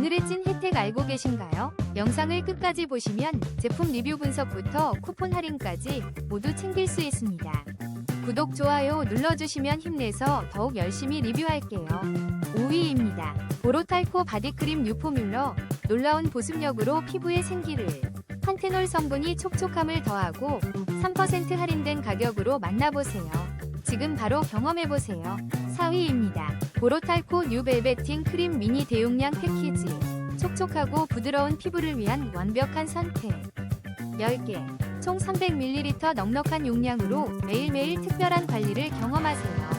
오늘의 찐 혜택 알고 계신가요? 영상을 끝까지 보시면 제품 리뷰 분석부터 쿠폰 할인까지 모두 챙길 수 있습니다. 구독, 좋아요 눌러주시면 힘내서 더욱 열심히 리뷰할게요. 5위입니다. 보로탈코 바디크림 뉴포뮬러 놀라운 보습력으로 피부의 생기를 판테놀 성분이 촉촉함을 더하고 3% 할인된 가격으로 만나보세요. 지금 바로 경험해보세요. 4위입니다. 보로탈코 뉴벨베팅 크림 미니 대용량 패키지 촉촉하고 부드러운 피부를 위한 완벽한 선택 10개 총 300ml 넉넉한 용량으로 매일매일 특별한 관리를 경험하세요.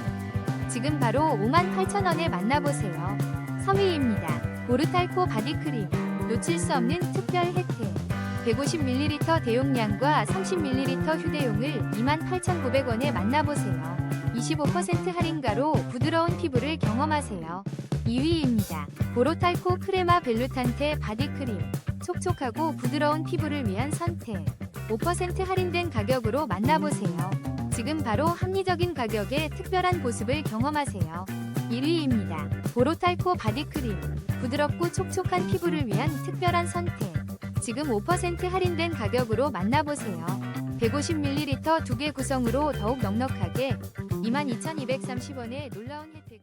지금 바로 58,000원에 만나보세요. 3위입니다. 보르탈코 바디크림 놓칠 수 없는 특별 혜택 150ml 대용량과 30ml 휴대용을 28,900원에 만나보세요. 25% 할인가로 부드러운 피부를 경험하세요. 2위입니다. 보로탈코 크레마 벨루탄테 바디크림 촉촉하고 부드러운 피부를 위한 선택 5% 할인된 가격으로 만나보세요. 지금 바로 합리적인 가격에 특별한 보습을 경험하세요. 1위입니다. 보로탈코 바디크림 부드럽고 촉촉한 피부를 위한 특별한 선택 지금 5% 할인된 가격으로 만나보세요. 150ml 두 개 구성으로 더욱 넉넉하게 22,230원의 놀라운 혜택